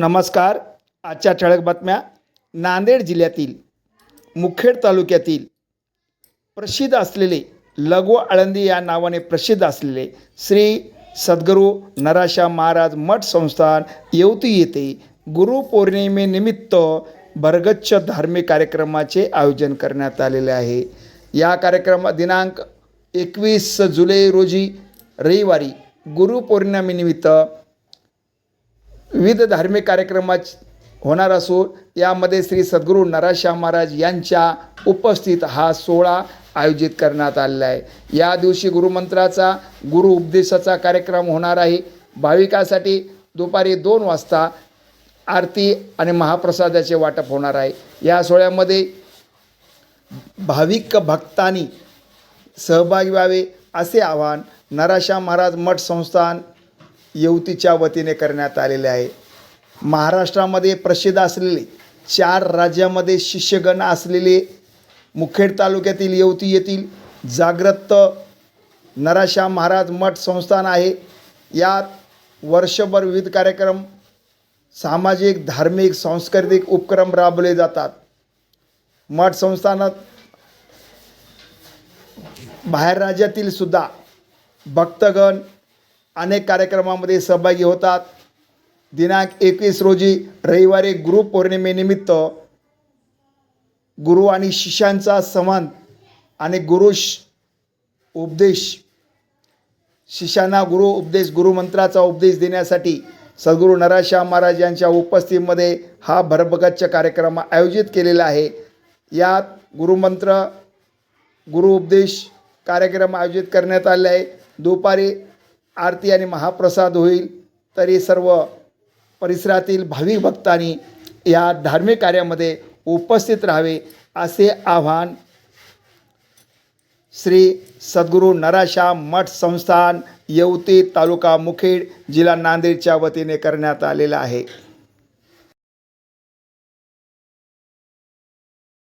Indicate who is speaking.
Speaker 1: नमस्कार. आजच्या ठळक बातम्या नांदेड जिल्ह्यातील मुखेड तालुक्यातील प्रसिद्ध असलेले लघु आळंदी या नावाने प्रसिद्ध असलेले श्री सद्गुरू नराशा महाराज मठ संस्थान येवती येथे गुरुपौर्णिमेनिमित्त भरगच्छ धार्मिक कार्यक्रमाचे आयोजन करण्यात आलेले आहे. या कार्यक्रमा दिनांक एकवीस जुलै रोजी रविवारी गुरुपौर्णिमेनिमित्त विविध धार्मिक कार्यक्रमाच होणार असून यामध्ये श्री सद्गुरू नराश्याम महाराज यांच्या उपस्थित हा सोहळा आयोजित करण्यात आलेला आहे. या दिवशी गुरुमंत्राचा गुरु उपदेशाचा कार्यक्रम होणार आहे. भाविकासाठी दुपारी दोन वाजता आरती आणि महाप्रसादाचे वाटप होणार आहे. या सोहळ्यामध्ये भाविक भक्तांनी सहभागी व्हावे असे आवाहन नराशा महाराज मठ संस्थान येवतीच्या वतीने करण्यात आलेले आहे. महाराष्ट्रामध्ये प्रसिद्ध असलेले चार राज्यामध्ये शिष्यगण असलेले मुखेड तालुक्यातील येवती येथील जाग्रत नराशा महाराज मठ संस्थान आहे. यात वर्षभर विविध कार्यक्रम सामाजिक धार्मिक सांस्कृतिक उपक्रम राबवले जातात. मठ संस्थानात बाहेर राज्यातील सुद्धा भक्तगण अनेक कार्यक्रमामध्ये सहभागी होतात. दिनांक एकवीस रोजी रविवारी गुरुपौर्णिमेनिमित्त गुरु आणि शिष्यांचा संवाद आणि गुरु उपदेश शिष्यांना गुरु उपदेश गुरुमंत्राचा उपदेश देण्यासाठी सद्गुरू नराशा महाराज यांच्या उपस्थितीमध्ये हा भरभगच्छ कार्यक्रम आयोजित केलेला आहे. यात गुरुमंत्र गुरु उपदेश कार्यक्रम आयोजित करण्यात आले आहे. दुपारी आरती आणि महाप्रसाद होईल तरी सर्व परिसरातील भाविक भक्तांनी या धार्मिक कार्यामध्ये उपस्थित राहावे असे आव्हान श्री सद्गुरू नराशा मठ संस्थान येवती तालुका मुखेड जिल्हा नांदेडच्या वतीने करण्यात आलेलं आहे.